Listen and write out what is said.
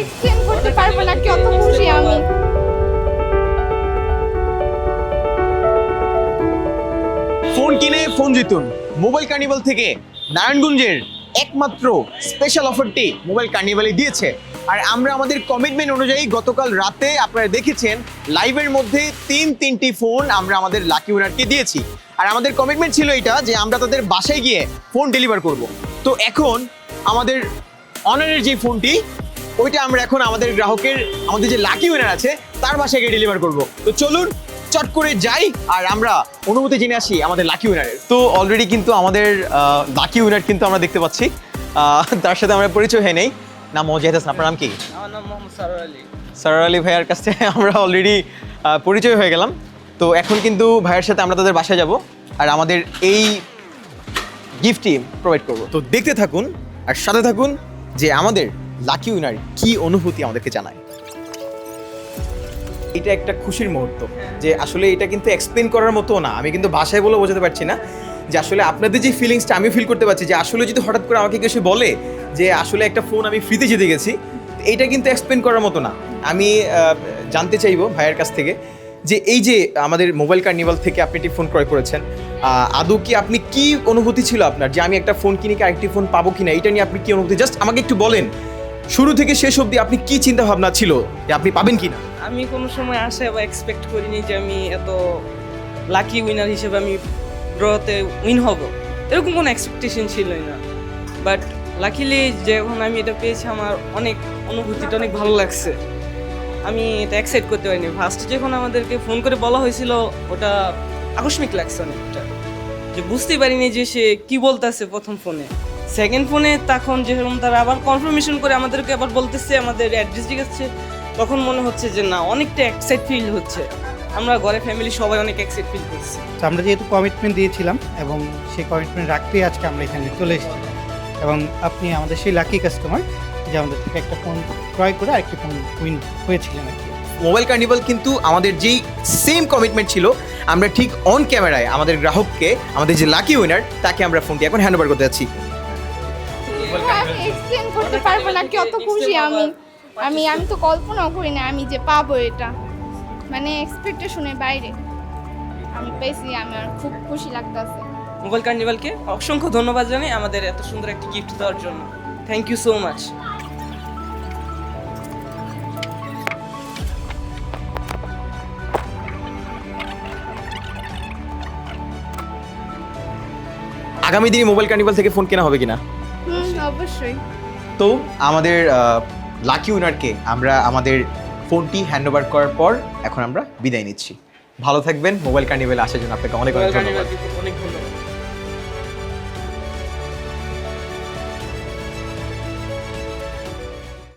Explain করতে পারব না কত খুশি আমি। ফোন কিনে ফোন জিতুন। মোবাইল কার্নিভাল থেকে নারায়ণগঞ্জের একমাত্র স্পেশাল অফারটি মোবাইল কার্নিভালে দিয়েছে। আর আমরা আমাদের কমিটমেন্ট অনুযায়ী গতকাল রাতে আপনারা দেখেছেন লাইভের মধ্যে তিন, তিনটি ফোন আমরা আমাদের লাকি উইনারকে দিয়েছি। আর আমাদের কমিটমেন্ট ছিল এটা যে আমরা তাদের বাসায় গিয়ে ফোন ডেলিভার করব। তো এখন আমাদের অনারের যে ফোনটি ওইটা আমরা এখন আমাদের গ্রাহকের আমাদের যে লাকি উইনার আছে তার বাসায় গিয়ে ডেলিভার করব। তো চলুন চট করে যাই আর আমরা অনুমতি জেনে আসি আমাদের লাকি উইনারের তো অলরেডি কিন্তু আমাদের লাকি উইনার কিন্তু আমরা দেখতে পাচ্ছি। তার সাথে আমরা পরিচয় হয়ে নেই। নাম মজাহিদ হাসান আপনার নাম কি? আমার নাম মোহাম্মদ সারোয়ার আলী। সারার আলী ভাইয়ার কাছ আমরা অলরেডি পরিচয় হয়ে গেলাম। তো এখন কিন্তু ভাইয়ের সাথে আমরা তাদের বাসায় যাব আর আমাদের এই গিফটটি প্রোভাইড করব। তো দেখতে থাকুন আর সাথে থাকুন যে আমাদের লাকি উইনার কি অনুভূতি আমাদেরকে জানায়? এটা একটা খুশির মুহূর্ত যে আসলে এটা কিন্তু এক্সপ্লেন করার মতো না। আমি কিন্তু ভাষায় বলে বোঝাতে পারছি না যে আসলে আপনাদের যে ফিলিংসটা আমি ফিল করতে পারছি যে আসলে যদি হঠাৎ করে আমাকে কিছু বলে যে আসলে একটা ফোন আমি ফ্রিতে জিতে গেছি, এইটা কিন্তু এক্সপ্লেন করার মতো না। আমি জানতে চাইব ভাইয়ের কাছ থেকে যে এই যে আমাদের মোবাইল কার্নিভাল থেকে আপনি একটি ফোন ক্রয় করেছেন আদৌ কি আপনি কি অনুভূতি ছিল আপনার? যে আমি একটা ফোন কিনে কি আরেকটি ফোন পাবো কিনা? এটা নিয়ে আপনি কি অনুভূতি? জাস্ট আমাকে একটু বলেন। শুরু থেকে শেষ অবধি আপনি কি চিন্তা ভাবনা ছিল যে আপনি পাবেন কিনা? আমি কোনো সময় আশা বা এক্সপেক্ট করিনি যে আমি এত লাকি উইনার হিসেবে আমি ড্রতে উইন হব। এরকম কোনো এক্সপেকটেশন ছিলই না। বাট লাকিলি যখন আমি এটা পেয়েছি, আমার অনেক অনুভূতিটা অনেক ভালো লাগছে। আমি এটা অ্যাকসেপ্ট করতে পারিনি। ফার্স্ট যখন আমাদেরকে ফোন করে বলা হয়েছিল, ওটা আকস্মিক লাগছে অনেকটা। যে বুঝতেই পারিনি যে সে কি বলতেছে প্রথম ফোনে সেকেন্ড ফোনে তখন যেরকম তারা আবার কনফার্মেশন করে আমাদেরকে আবার বলতেছে আমাদের অ্যাড্রেস জিজ্ঞাসছে। তখন মনে হচ্ছে যে না অনেকটা এক্সাইট ফিল হচ্ছে। আমরা ঘরে ফ্যামিলি সবাই অনেক এক্সাইট ফিল করছি। তো আমরা যেহেতু কমিটমেন্ট দিয়েছিলাম এবং সেই কমিটমেন্ট রাখতেই আজকে আমরা এখানে চলে এসেছি। এবং আপনি আমাদের সেই লাকি কাস্টমার যে আমাদের থেকে একটা ফোন ক্রয় করে আরেকটি ফোন উইন হয়েছিলেন আর কি। মোবাইল কার্নিভাল কিন্তু আমাদের যেই সেম কমিটমেন্ট ছিল আমরা ঠিক অন ক্যামেরায় আমাদের গ্রাহককে আমাদের যে লাকি উইনার তাকে আমরা ফোনটি এখন হ্যান্ড ওভার করতে যাচ্ছি। আমি এক্সপ্লেন করতে পারব না কত খুশি আমি। আমি আমি তো কল্পনাও করি না আমি যে পাবো এটা। মানে এক্সপেকটেশনের বাইরে। আমি পেয়েছি আমার খুব খুশি লাগতেছে। মোবাইল কার্নিভালকে অসংখ্য ধন্যবাদ জানাই আমাদের এত সুন্দর একটি গিফট দেওয়ার জন্য। থ্যাংক ইউ সো মাচ আগামী দিনে মোবাইল কার্নিভাল থেকে ফোন কেনা হবে কিনা? অবশ্যই। তো আমাদের লাকি উইনারকে আমরা আমাদের ফোনটি হ্যান্ড ওভার করার পর এখন আমরা বিদায় নিচ্ছি। ভালো থাকবেন মোবাইল কার্নিভেল আসার জন্য আপনাকে অনেক অনেক মোবাইল ধন্যবাদ। অনেক ধন্যবাদ।